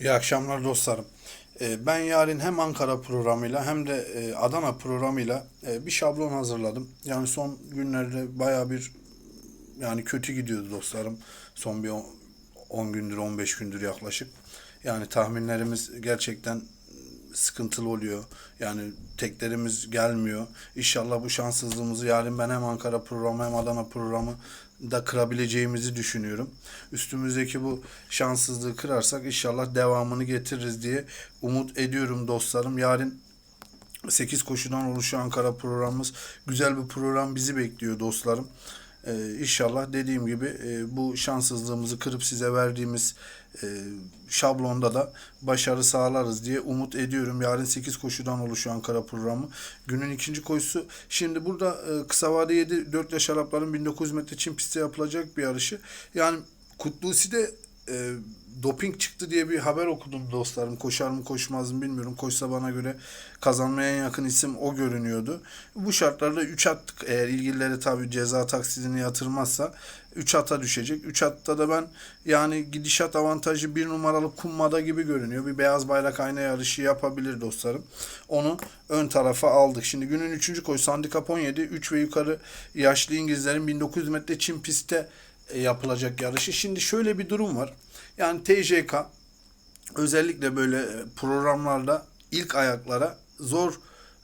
İyi akşamlar dostlarım. Ee, Ben yarın hem Ankara programıyla hem de e, Adana programıyla e, bir şablon hazırladım. Yani son günlerde baya bir yani kötü gidiyordu dostlarım. Son bir 10 gündür 15 gündür yaklaşık. Yani tahminlerimiz gerçekten sıkıntılı oluyor. Yani teklerimiz gelmiyor. İnşallah bu şanssızlığımızı yarın ben hem Ankara programı hem Adana programı da kırabileceğimizi düşünüyorum. Üstümüzdeki bu şanssızlığı kırarsak inşallah devamını getiririz diye umut ediyorum dostlarım. Yarın 8 koşudan oluşan Ankara programımız güzel bir program bizi bekliyor dostlarım. Ee, inşallah dediğim gibi e, bu şanssızlığımızı kırıp size verdiğimiz e, şablonda da başarı sağlarız diye umut ediyorum. Yarın 8 koşudan oluşuyor Ankara programı. Günün ikinci koşusu. Şimdi burada e, kısa vade 7 4 yaş Arapların 1900 metre çim pistte yapılacak bir yarışı. Yani Kutlusi'de e, doping çıktı diye bir haber okudum dostlarım. Koşar mı koşmaz mı bilmiyorum. Koşsa bana göre kazanmaya en yakın isim o görünüyordu. Bu şartlarda 3 attık. Eğer ilgilileri tabii ceza taksidini yatırmazsa 3 ata düşecek. 3 atta da ben yani gidişat avantajı bir numaralı kummada gibi görünüyor. Bir beyaz bayrak ayna yarışı yapabilir dostlarım. Onu ön tarafa aldık. Şimdi günün 3. koşusu handikap 17. 3 ve yukarı yaşlı İngilizlerin 1900 metre çim pistte yapılacak yarışı. Şimdi şöyle bir durum var. Yani TJK özellikle böyle e, programlarda ilk ayaklara zor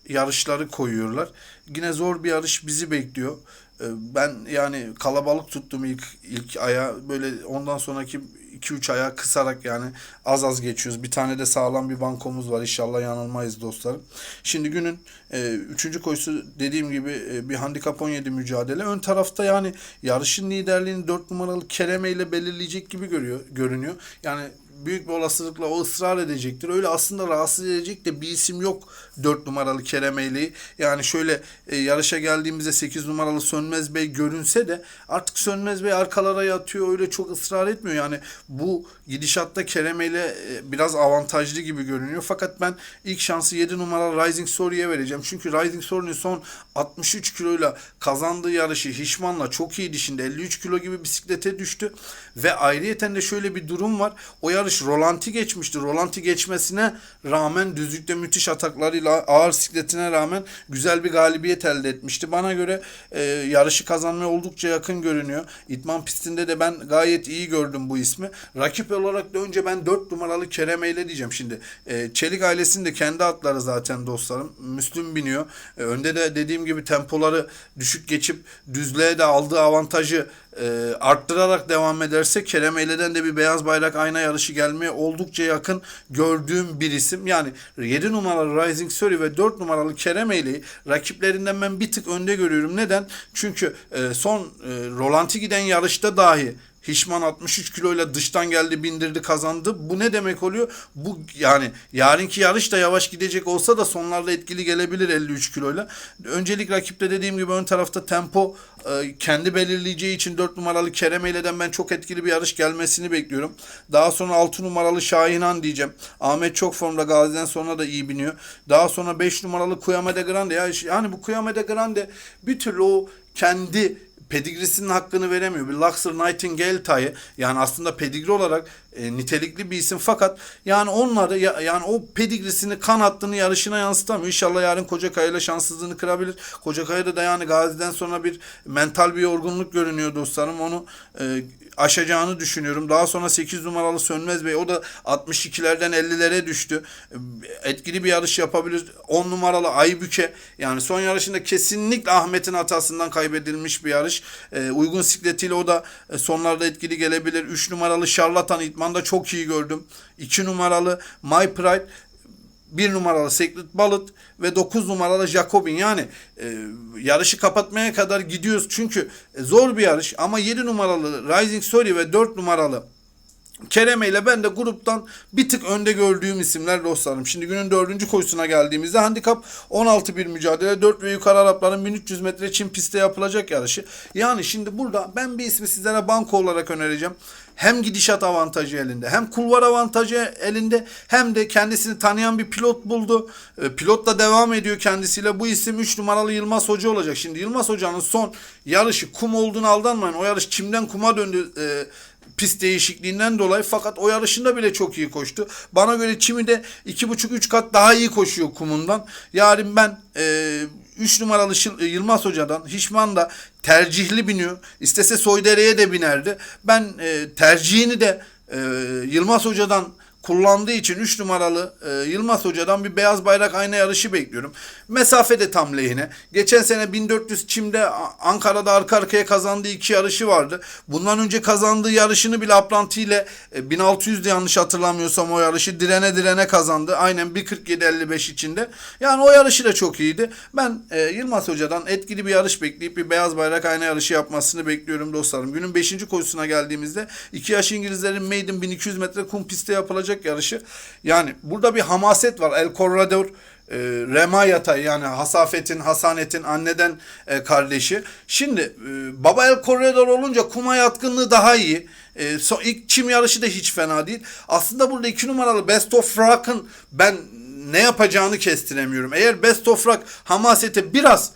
yarışları koyuyorlar. Yine zor bir yarış bizi bekliyor. E, Ben yani kalabalık tuttum ilk ilk aya böyle ondan sonraki 2-3 aya kısarak yani az az geçiyoruz. Bir tane de sağlam bir bankomuz var. İnşallah yanılmayız dostlarım. Şimdi günün 3. koşusu dediğim gibi e, bir handikap 17 mücadele. Ön tarafta yani yarışın liderliğini 4 numaralı Kereme ile belirleyecek gibi görüyor, görünüyor. Yani büyük bir olasılıkla o ısrar edecektir. Öyle aslında rahatsız edecek de bir isim yok 4 numaralı Keremeyli'yi. Yani şöyle e, yarışa geldiğimizde 8 numaralı Sönmez Bey görünse de artık Sönmez Bey arkalara yatıyor. Öyle çok ısrar etmiyor. Yani bu gidişatta Keremeyle e, biraz avantajlı gibi görünüyor. Fakat ben ilk şansı 7 numaralı Rising Story'e vereceğim. Çünkü Rising Story'nin son 63 kiloyla kazandığı yarışı Hişman'la çok iyiydi şimdi. 53 kilo gibi bisiklete düştü. Ve ayrıyeten de şöyle bir durum var. O yarış Rolanti geçmişti. Rolanti geçmesine rağmen düzlükte müthiş ataklarıyla ağır sikletine rağmen güzel bir galibiyet elde etmişti. Bana göre e, yarışı kazanmaya oldukça yakın görünüyor. İtman pistinde de ben gayet iyi gördüm bu ismi. Rakip olarak da önce ben 4 numaralı Keremeyle diyeceğim şimdi. E, Çelik ailesinin de kendi atları zaten dostlarım. Müslüm biniyor. E, önde de dediğim gibi tempoları düşük geçip düzlüğe de aldığı avantajı e, arttırarak devam ederse Kerem Eyle'den de bir beyaz bayrak ayna yarışı gelmeye oldukça yakın gördüğüm bir isim. Yani 7 numaralı Rising Story ve 4 numaralı Kerem Eyle'yi rakiplerinden ben bir tık önde görüyorum. Neden? Çünkü e, son e, Rolanti giden yarışta dahi Hişman 63 kiloyla dıştan geldi bindirdi kazandı. Bu ne demek oluyor? Bu yani yarınki yarış da yavaş gidecek olsa da sonlarda etkili gelebilir 53 kiloyla. Öncelik rakipte dediğim gibi ön tarafta tempo e, kendi belirleyeceği için 4 numaralı Kerem Eyle'den ben çok etkili bir yarış gelmesini bekliyorum. Daha sonra 6 numaralı Şahinhan diyeceğim. Ahmet çok formda Gazi'den sonra da iyi biniyor. Daha sonra 5 numaralı Kuyame de Grande. Ya, yani bu Kuyame de Grande bir türlü o kendi pedigrisinin hakkını veremiyor. Bir Luxor Nightingale tayı yani aslında pedigri olarak e, nitelikli bir isim fakat yani onları ya- yani o pedigrisini kan hattını yarışına yansıtamıyor. İnşallah yarın Kocakaya ile şanssızlığını kırabilir. Kocakaya'da da yani Gazi'den sonra bir mental bir yorgunluk görünüyor dostlarım. Onu e, aşacağını düşünüyorum. Daha sonra 8 numaralı Sönmez Bey o da 62'lerden 50'lere düştü. E, Etkili bir yarış yapabilir. 10 numaralı Aybüke yani son yarışında kesinlikle Ahmet'in hatasından kaybedilmiş bir yarış. E, uygun sikletiyle o da e, sonlarda etkili gelebilir. 3 numaralı Şarlatan İtman'da çok iyi gördüm. 2 numaralı My Pride 1 numaralı Secret Bullet ve 9 numaralı Jacobin. Yani e, yarışı kapatmaya kadar gidiyoruz. Çünkü e, zor bir yarış ama 7 numaralı Rising Story ve 4 numaralı Kereme ile ben de gruptan bir tık önde gördüğüm isimler dostlarım. Şimdi günün dördüncü koşusuna geldiğimizde handikap 16 bir mücadele. 4 ve yukarı Arapların 1300 metre çim pistte yapılacak yarışı. Yani şimdi burada ben bir ismi sizlere banko olarak önereceğim. Hem gidişat avantajı elinde hem kulvar avantajı elinde hem de kendisini tanıyan bir pilot buldu. E, Pilotla devam ediyor kendisiyle. Bu isim 3 numaralı Yılmaz Hoca olacak. Şimdi Yılmaz Hoca'nın son yarışı kum olduğunu aldanmayın. O yarış çimden kuma döndü. E, pist değişikliğinden dolayı fakat o yarışında bile çok iyi koştu. Bana göre Çimi de 2,5-3 kat daha iyi koşuyor kumundan. Yarın ben 3 numaralı Şıl- Yılmaz Hoca'dan Hişman da tercihli biniyor. İstese Soydere'ye de binerdi. Ben e, tercihini de e, Yılmaz Hoca'dan kullandığı için 3 numaralı e, Yılmaz Hoca'dan bir beyaz bayrak ayna yarışı bekliyorum. Mesafe de tam lehine. Geçen sene 1400 Çim'de Ankara'da arka arkaya kazandığı iki yarışı vardı. Bundan önce kazandığı yarışını bile Apranti ile e, 1600'de yanlış hatırlamıyorsam o yarışı direne direne kazandı. Aynen 1.47.55 içinde. Yani o yarışı da çok iyiydi. Ben e, Yılmaz Hoca'dan etkili bir yarış bekleyip bir beyaz bayrak ayna yarışı yapmasını bekliyorum dostlarım. Günün 5. koşusuna geldiğimizde iki yaş İngilizlerin Maiden 1200 metre kum pistte yapılacak yarışı. Yani burada bir hamaset var. El Corredor e, Rema Yatay yani Hasafet'in, Hasanet'in anneden e, kardeşi. Şimdi e, Baba El Corredor olunca kuma yatkınlığı daha iyi. E, so, ilk çim yarışı da hiç fena değil. Aslında burada iki numaralı Best of Rock'ın ben ne yapacağını kestiremiyorum. Eğer Best of Rock Hamaset'e biraz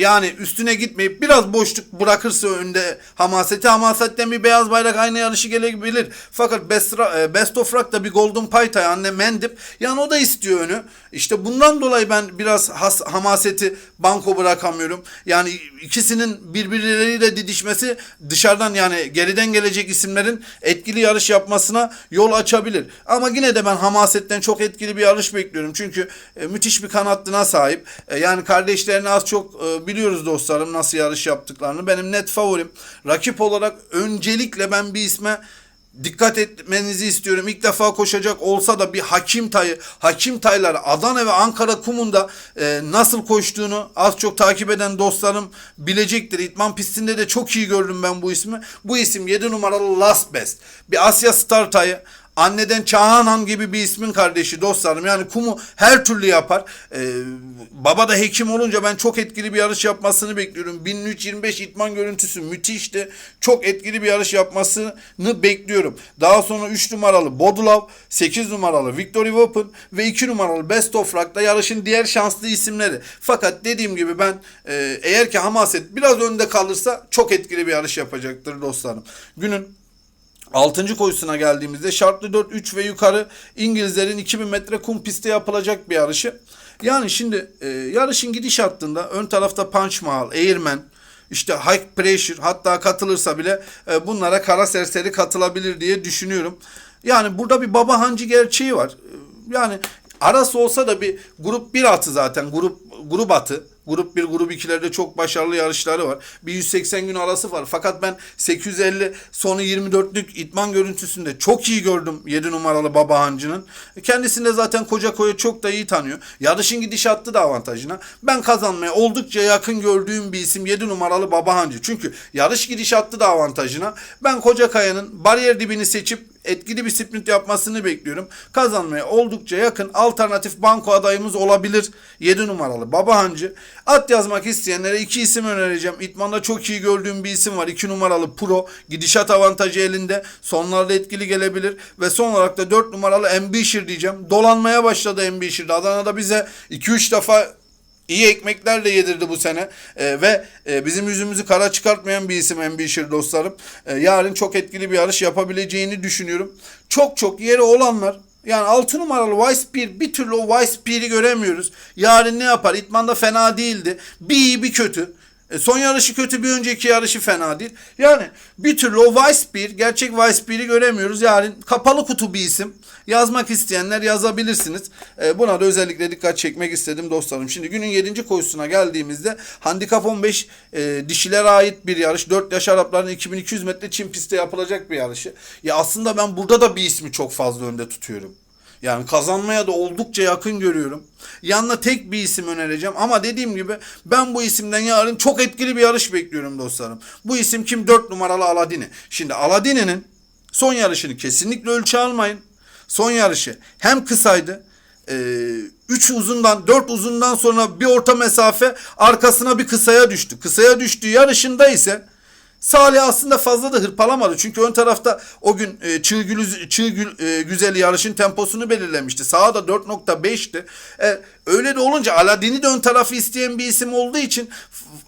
yani üstüne gitmeyip biraz boşluk bırakırsa önde hamaseti hamasetten bir beyaz bayrak aynı yarışı gelebilir. Fakat Best, e, Best of Rock da bir Golden Paytay anne Mendip yani o da istiyor önü. İşte bundan dolayı ben biraz has, hamaseti banko bırakamıyorum. Yani ikisinin birbirleriyle didişmesi dışarıdan yani geriden gelecek isimlerin etkili yarış yapmasına yol açabilir. Ama yine de ben hamasetten çok etkili bir yarış bekliyorum. Çünkü e, müthiş bir kanatlına sahip. E, yani kardeşlerini az çok e, biliyoruz dostlarım nasıl yarış yaptıklarını. Benim net favorim. Rakip olarak öncelikle ben bir isme dikkat etmenizi istiyorum. İlk defa koşacak olsa da bir Hakim Tay'ı, Hakim Taylar Adana ve Ankara kumunda e, nasıl koştuğunu az çok takip eden dostlarım bilecektir. İtman pistinde de çok iyi gördüm ben bu ismi. Bu isim 7 numaralı Last Best. Bir Asya Star Tay'ı. Anneden Çağanan gibi bir ismin kardeşi dostlarım. Yani kumu her türlü yapar. Ee, baba da hekim olunca ben çok etkili bir yarış yapmasını bekliyorum. 1325 itman görüntüsü müthişti. Çok etkili bir yarış yapmasını bekliyorum. Daha sonra 3 numaralı Bodulav, 8 numaralı Victory Weapon ve 2 numaralı Best of Rock'ta yarışın diğer şanslı isimleri. Fakat dediğim gibi ben e, eğer ki Hamaset biraz önde kalırsa çok etkili bir yarış yapacaktır dostlarım. Günün Altıncı koşusuna geldiğimizde şartlı 4 3 ve yukarı İngilizlerin 2000 metre kum pistte yapılacak bir yarışı. Yani şimdi e, yarışın gidiş hattında ön tarafta Punch Mahal, Airman, işte High Pressure hatta katılırsa bile e, bunlara kara serseri katılabilir diye düşünüyorum. Yani burada bir baba hancı gerçeği var. E, Yani arası olsa da bir grup 1 atı zaten grup grup atı. Grup 1, grup 2'lerde çok başarılı yarışları var. Bir 180 gün arası var. Fakat ben 850 sonu 24'lük itman görüntüsünde çok iyi gördüm 7 numaralı Baba Hancı'nın. Kendisini de zaten koca koya çok da iyi tanıyor. Yarışın gidişatı da avantajına. Ben kazanmaya oldukça yakın gördüğüm bir isim 7 numaralı Baba Hancı. Çünkü yarış gidişatı da avantajına. Ben Koca Kaya'nın bariyer dibini seçip etkili bir sprint yapmasını bekliyorum. Kazanmaya oldukça yakın alternatif banko adayımız olabilir. 7 numaralı Baba Hancı. At yazmak isteyenlere iki isim önereceğim. İtman'da çok iyi gördüğüm bir isim var. 2 numaralı Pro. Gidişat avantajı elinde. Sonlarda etkili gelebilir. Ve son olarak da 4 numaralı Ambisher diyeceğim. Dolanmaya başladı Ambisher'da. Adana'da bize 2-3 defa İyi ekmekler de yedirdi bu sene Ee, ve e, bizim yüzümüzü kara çıkartmayan bir isim Ambisher dostlarım. Ee, yarın çok etkili bir yarış yapabileceğini düşünüyorum. Çok çok yeri olanlar yani 6 numaralı Peer bir türlü o Peer'i göremiyoruz. Yarın ne yapar? İtman'da fena değildi. Bir iyi bir kötü. E, son yarışı kötü bir önceki yarışı fena değil. Yani bir türlü o Vice Peer, gerçek Vice Peer'i göremiyoruz. Yarın kapalı kutu bir isim. Yazmak isteyenler yazabilirsiniz. E, buna da özellikle dikkat çekmek istedim dostlarım. Şimdi günün 7. koşusuna geldiğimizde Handikap 15 e, dişilere ait bir yarış. 4 yaş Arapların 2200 metre çim pistte yapılacak bir yarışı. Ya aslında ben burada da bir ismi çok fazla önde tutuyorum. Yani kazanmaya da oldukça yakın görüyorum. Yanına tek bir isim önereceğim ama dediğim gibi ben bu isimden yarın çok etkili bir yarış bekliyorum dostlarım. Bu isim kim? 4 numaralı Aladini. Şimdi Aladini'nin son yarışını kesinlikle ölçü almayın. Son yarışı hem kısaydı 3 uzundan 4 uzundan sonra bir orta mesafe arkasına bir kısaya düştü. Kısaya düştüğü yarışında ise Salih aslında fazla da hırpalamadı. Çünkü ön tarafta o gün e, Çığ, Gülüz, Çığ Gül, e, Güzeli yarışın temposunu belirlemişti. Sağa da 4.5'ti. E, Öyle de olunca Aladdin'i de ön tarafı isteyen bir isim olduğu için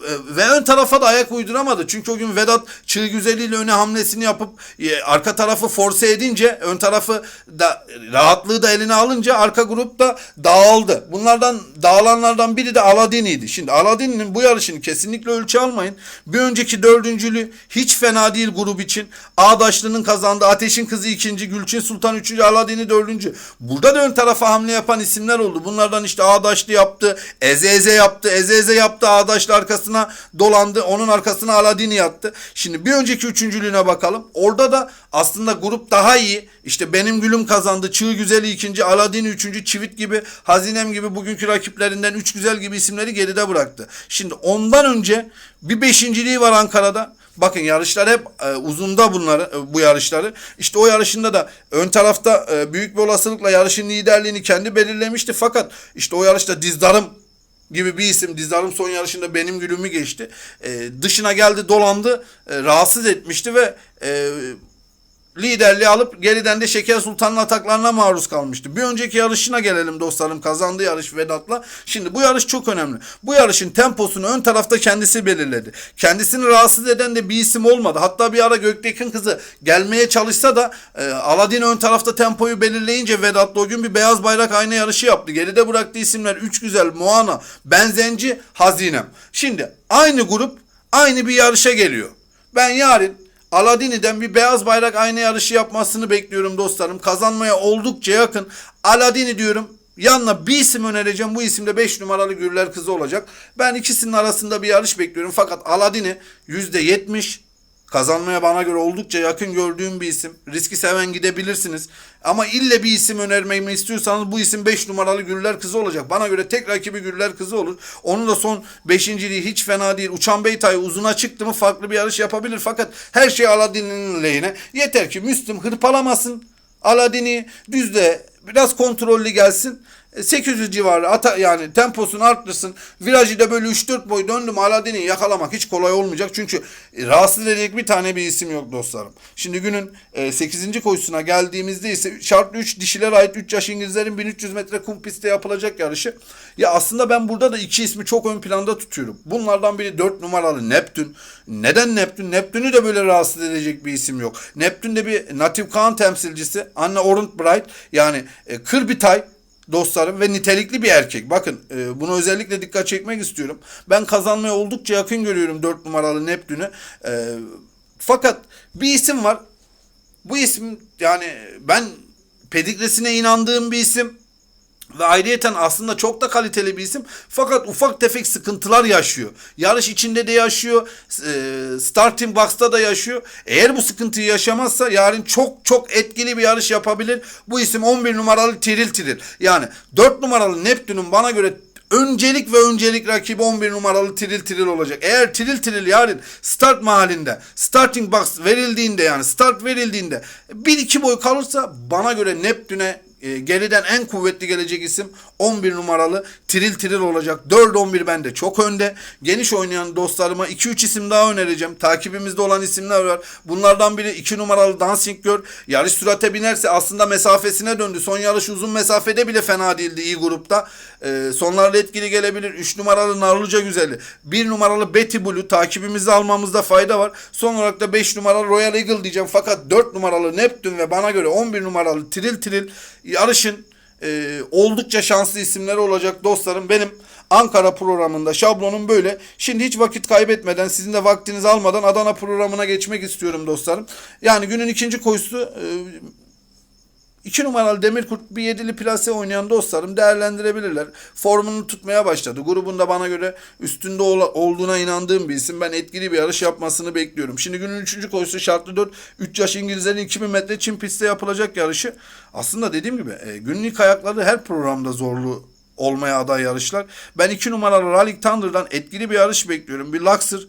e, ve ön tarafa da ayak uyduramadı. Çünkü o gün Vedat çığ güzeliyle öne hamlesini yapıp e, arka tarafı force edince ön tarafı da rahatlığı da eline alınca arka grup da dağıldı. Bunlardan dağılanlardan biri de Aladdin'iydi. Şimdi Aladdin'in bu yarışını kesinlikle ölçü almayın. Bir önceki dördüncülü hiç fena değil grup için. Ağdaşlı'nın kazandığı Ateş'in kızı ikinci, Gülçin Sultan üçüncü, Aladdin'i dördüncü. Burada da ön tarafa hamle yapan isimler oldu. Bunlardan işte Ağdaşlı yaptı, Eze Eze yaptı, Eze Eze yaptı, Ağdaşlı arkasına dolandı. Onun arkasına Aladdin'i yattı. Şimdi bir önceki üçüncülüğüne bakalım. Orada da aslında grup daha iyi. İşte Benim Gülüm kazandı, Çığ Güzeli ikinci, Aladdin üçüncü, Çivit gibi, Hazinem gibi bugünkü rakiplerinden Üç Güzel gibi isimleri geride bıraktı. Şimdi ondan önce bir beşinciliği var Ankara'da. Bakın yarışlar hep e, uzunda bunları e, bu yarışları. İşte o yarışında da ön tarafta e, büyük bir olasılıkla yarışın liderliğini kendi belirlemişti. Fakat işte o yarışta dizdarım gibi bir isim dizdarım son yarışında benim gülümü geçti. E, dışına geldi dolandı e, rahatsız etmişti ve e, liderliği alıp geriden de Şeker Sultan'ın ataklarına maruz kalmıştı. Bir önceki yarışına gelelim dostlarım. Kazandığı yarış Vedat'la. Şimdi bu yarış çok önemli. Bu yarışın temposunu ön tarafta kendisi belirledi. Kendisini rahatsız eden de bir isim olmadı. Hatta bir ara Göktekin kızı gelmeye çalışsa da e, Aladin ön tarafta tempoyu belirleyince Vedat'la o gün bir beyaz bayrak ayna yarışı yaptı. Geride bıraktığı isimler Üç Güzel, Moana, Benzenci, Hazinem. Şimdi aynı grup aynı bir yarışa geliyor. Ben yarın Aladini'den bir beyaz bayrak ayna yarışı yapmasını bekliyorum dostlarım. Kazanmaya oldukça yakın. Aladini diyorum. Yanına bir isim önereceğim. Bu isim de 5 numaralı Gürler Kızı olacak. Ben ikisinin arasında bir yarış bekliyorum. Fakat Aladini %70 kazanmaya bana göre oldukça yakın gördüğüm bir isim. Riski seven gidebilirsiniz. Ama ille bir isim önermemi istiyorsanız bu isim 5 numaralı Güller Kızı olacak. Bana göre tek rakibi Güller Kızı olur. Onun da son beşinciliği hiç fena değil. Uçan Beytay uzuna çıktı mı farklı bir yarış yapabilir. Fakat her şey Aladdin'in lehine. Yeter ki Müslüm hırpalamasın. Aladdin'i düzde biraz kontrollü gelsin. E, 800 civarı ata yani temposunu arttırsın. Virajı da böyle 3-4 boy döndüm Aladdin'i yakalamak hiç kolay olmayacak. Çünkü rahatsız edecek bir tane bir isim yok dostlarım. Şimdi günün e, 8. koşusuna geldiğimizde ise şartlı 3 dişilere ait 3 yaş İngilizlerin 1300 metre kum pistte yapılacak yarışı. Ya aslında ben burada da iki ismi çok ön planda tutuyorum. Bunlardan biri 4 numaralı Neptün. Neden Neptün? Neptün'ü de böyle rahatsız edecek bir isim yok. Neptün de bir Natif Kaan temsilcisi. Anne Orant Bright yani e, Kırbitay dostlarım ve nitelikli bir erkek. Bakın e, bunu özellikle dikkat çekmek istiyorum. Ben kazanmaya oldukça yakın görüyorum 4 numaralı Neptün'ü. E, fakat bir isim var. Bu isim yani ben pedigresine inandığım bir isim. Ve ayrıyeten aslında çok da kaliteli bir isim. Fakat ufak tefek sıkıntılar yaşıyor. Yarış içinde de yaşıyor. e, Starting box'ta da yaşıyor. Eğer bu sıkıntıyı yaşamazsa yarın çok çok etkili bir yarış yapabilir. Bu isim 11 numaralı Tiril Tiril. Yani 4 numaralı Neptün'ün bana göre öncelik ve öncelik rakibi 11 numaralı Tiril Tiril olacak. Eğer Tiril Tiril yarın start mahallinde starting box verildiğinde yani start verildiğinde 1-2 boy kalırsa bana göre Neptün'e e, geriden en kuvvetli gelecek isim 11 numaralı Tiril Tiril olacak. 4-11 bende çok önde. Geniş oynayan dostlarıma 2-3 isim daha önereceğim. Takibimizde olan isimler var. Bunlardan biri 2 numaralı Dancing Girl. Yarış sürate binerse aslında mesafesine döndü. Son yarış uzun mesafede bile fena değildi iyi grupta. E, sonlarda etkili gelebilir. 3 numaralı Narlıca Güzeli. 1 numaralı Betty Blue takibimizde almamızda fayda var. Son olarak da 5 numaralı Royal Eagle diyeceğim. Fakat 4 numaralı Neptün ve bana göre 11 numaralı Tiril Tiril yarışın e, oldukça şanslı isimleri olacak dostlarım. Benim Ankara programında şablonum böyle. Şimdi hiç vakit kaybetmeden sizin de vaktinizi almadan Adana programına geçmek istiyorum dostlarım. Yani günün ikinci koşusu e, 2 numaralı Demirkurt bir yedili plase oynayan dostlarım değerlendirebilirler. Formunu tutmaya başladı. Grubunda bana göre üstünde ol- olduğuna inandığım bir isim. Ben etkili bir yarış yapmasını bekliyorum. Şimdi günün 3. koşusu şartlı 4. 3 yaş İngilizlerin 2000 metre çim pistte yapılacak yarışı. Aslında dediğim gibi e, günlük ayakları her programda zorlu olmaya aday yarışlar. Ben 2 numaralı Rally Thunder'dan etkili bir yarış bekliyorum. Bir Luxor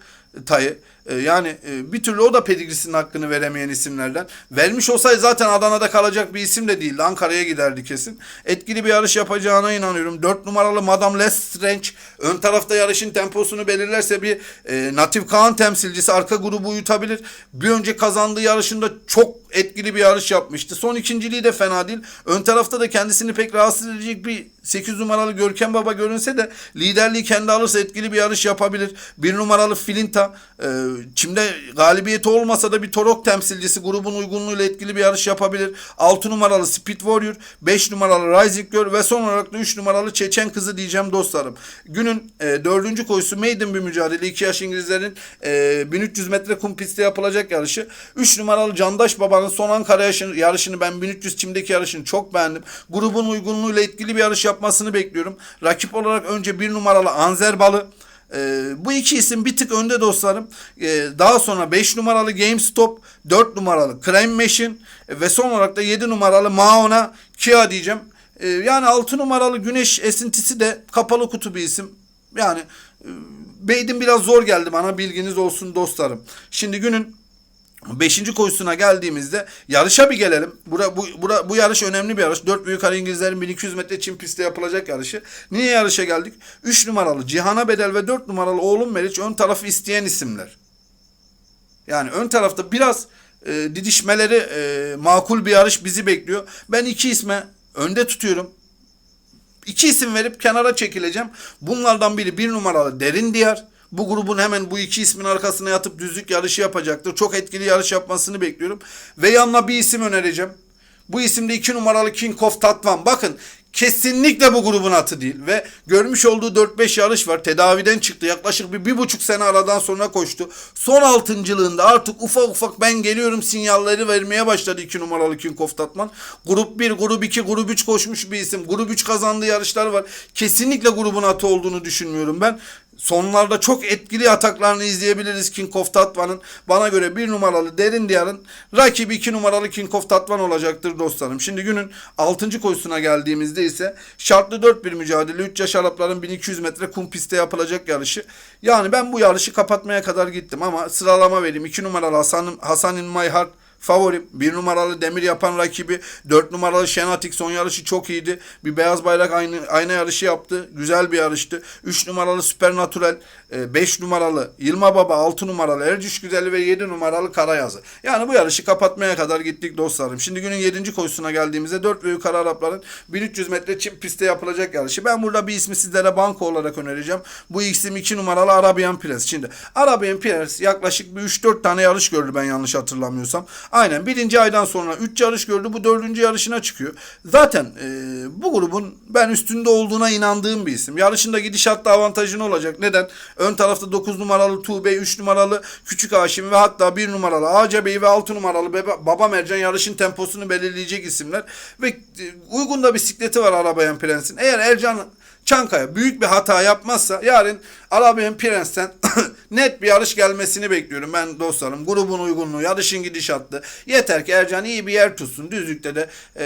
tayı. E, yani e, bir türlü o da pedigrisinin hakkını veremeyen isimlerden. Vermiş olsaydı zaten Adana'da kalacak bir isim de değildi. Ankara'ya giderdi kesin. Etkili bir yarış yapacağına inanıyorum. 4 numaralı Madame Lestrange ön tarafta yarışın temposunu belirlerse bir e, Natif Kaan temsilcisi arka grubu uyutabilir. Bir önce kazandığı yarışında çok etkili bir yarış yapmıştı. Son ikinciliği de fena değil. Ön tarafta da kendisini pek rahatsız edecek bir 8 numaralı Görkem Baba görünse de liderliği kendi alırsa etkili bir yarış yapabilir. 1 numaralı Filinta e, Çim'de galibiyeti olmasa da bir Torok temsilcisi grubun uygunluğuyla etkili bir yarış yapabilir. 6 numaralı Speed Warrior, 5 numaralı Rising Girl ve son olarak da 3 numaralı Çeçen Kızı diyeceğim dostlarım. Günün e, dördüncü koşusu maiden bir mücadele. 2 yaş İngilizlerin e, 1300 metre kum pistte yapılacak yarışı. 3 numaralı Candaş Baba'nın son Ankara yarışını ben 1300 çimdeki yarışını çok beğendim. Grubun uygunluğuyla etkili bir yarış yapmasını bekliyorum. Rakip olarak önce 1 numaralı Anzer Balı. Ee, bu iki isim bir tık önde dostlarım. Ee, daha sonra 5 numaralı GameStop, 4 numaralı Crime Machine e, ve son olarak da 7 numaralı Maona Kia diyeceğim. Ee, yani 6 numaralı Güneş esintisi de kapalı kutu bir isim. Yani e, Beydin biraz zor geldi bana bilginiz olsun dostlarım. Şimdi günün Beşinci koşusuna geldiğimizde yarışa bir gelelim. Bura, bu, bura, bu yarış önemli bir yarış. Dört büyük ara İngilizlerin 1200 metre çim pistte yapılacak yarışı. Niye yarışa geldik? 3 numaralı Cihan'a Bedel ve 4 numaralı Oğlum Meriç ön tarafı isteyen isimler. Yani ön tarafta biraz e, didişmeleri e, makul bir yarış bizi bekliyor. Ben iki isme önde tutuyorum. İki isim verip kenara çekileceğim. Bunlardan biri bir numaralı Derin Diyar. Bu grubun hemen bu iki ismin arkasına yatıp düzlük yarışı yapacaktır. Çok etkili yarış yapmasını bekliyorum. Ve yanına bir isim önereceğim. Bu isimde iki numaralı King of Tatvan. Bakın kesinlikle bu grubun atı değil. Ve görmüş olduğu 4-5 yarış var. Tedaviden çıktı. Yaklaşık bir, bir buçuk sene aradan sonra koştu. Son altıncılığında artık ufak ufak ben geliyorum sinyalleri vermeye başladı iki numaralı King of Tatman. Grup 1, grup 2, grup 3 koşmuş bir isim. Grup 3 kazandığı yarışlar var. Kesinlikle grubun atı olduğunu düşünmüyorum ben. Sonlarda çok etkili ataklarını izleyebiliriz King of Tatvan'ın. Bana göre bir numaralı Derin Diyar'ın rakibi iki numaralı King of Tatvan olacaktır dostlarım. Şimdi günün 6. koşusuna geldiğimizde ise şartlı 4 bir mücadele. 3 yaş Arapların 1200 metre kum pistte yapılacak yarışı. Yani ben bu yarışı kapatmaya kadar gittim ama sıralama vereyim. 2 numaralı Hasan, Hasan in Favorim. Bir numaralı demir yapan rakibi. Dört numaralı Şenatik son yarışı çok iyiydi. Bir beyaz bayrak aynı, aynı yarışı yaptı. Güzel bir yarıştı. Üç numaralı Supernatural. e, Beş numaralı Yılma Baba. Altı numaralı Ercüş Güzeli ve yedi numaralı Karayazı. Yani bu yarışı kapatmaya kadar gittik dostlarım. Şimdi günün yedinci koşusuna geldiğimizde dört ve yukarı Arapların 1300 metre çim pistte yapılacak yarışı. Ben burada bir ismi sizlere banko olarak önereceğim. Bu isim iki numaralı Arabian Prens. Şimdi Arabian Prens yaklaşık bir 3-4 tane yarış gördü ben yanlış hatırlamıyorsam. Aynen birinci aydan sonra 3 yarış gördü. Bu dördüncü yarışına çıkıyor. Zaten e, bu grubun ben üstünde olduğuna inandığım bir isim. Yarışında gidişatta avantajını olacak. Neden? Ön tarafta 9 numaralı Tuğbey, 3 numaralı Küçük Haşim ve hatta 1 numaralı Ağca Bey ve 6 numaralı Beba, Baba Mercan yarışın temposunu belirleyecek isimler. Ve e, uygun da bisikleti var Arabayan Prens'in. Eğer Ercan Çankaya büyük bir hata yapmazsa yarın Arabian Prens'ten net bir yarış gelmesini bekliyorum ben dostlarım. Grubun uygunluğu, yarışın gidişatlı. Yeter ki Ercan iyi bir yer tutsun. Düzlükte de e,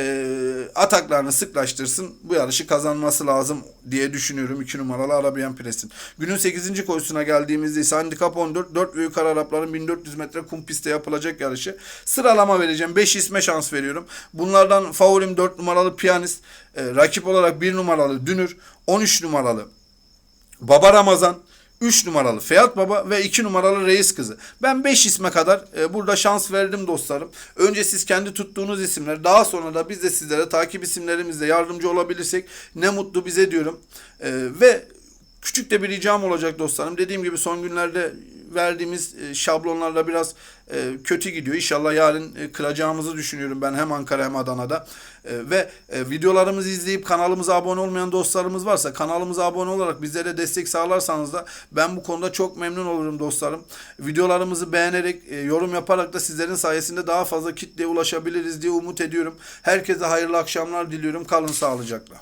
ataklarını sıklaştırsın. Bu yarışı kazanması lazım diye düşünüyorum 2 numaralı Arabian Prens'in. Günün 8. koşusuna geldiğimizde ise handikap 14. 4 büyük Arapların 1400 metre kum pistte yapılacak yarışı. Sıralama vereceğim. 5 isme şans veriyorum. Bunlardan favorim 4 numaralı Piyanist. E, rakip olarak 1 numaralı Dünür. 13 numaralı Baba Ramazan, 3 numaralı Fiyat Baba ve 2 numaralı Reis Kızı. Ben 5 isme kadar e, burada şans verdim dostlarım. Önce siz kendi tuttuğunuz isimler, daha sonra da biz de sizlere takip isimlerimizle yardımcı olabilirsek ne mutlu bize diyorum. E, ve küçük de bir ricam olacak dostlarım. Dediğim gibi son günlerde verdiğimiz e, şablonlarla biraz e, kötü gidiyor. İnşallah yarın e, kıracağımızı düşünüyorum ben hem Ankara hem Adana'da. E, ve e, videolarımızı izleyip kanalımıza abone olmayan dostlarımız varsa kanalımıza abone olarak bizlere destek sağlarsanız da ben bu konuda çok memnun olurum dostlarım. Videolarımızı beğenerek, e, yorum yaparak da sizlerin sayesinde daha fazla kitleye ulaşabiliriz diye umut ediyorum. Herkese hayırlı akşamlar diliyorum. Kalın sağlıcakla.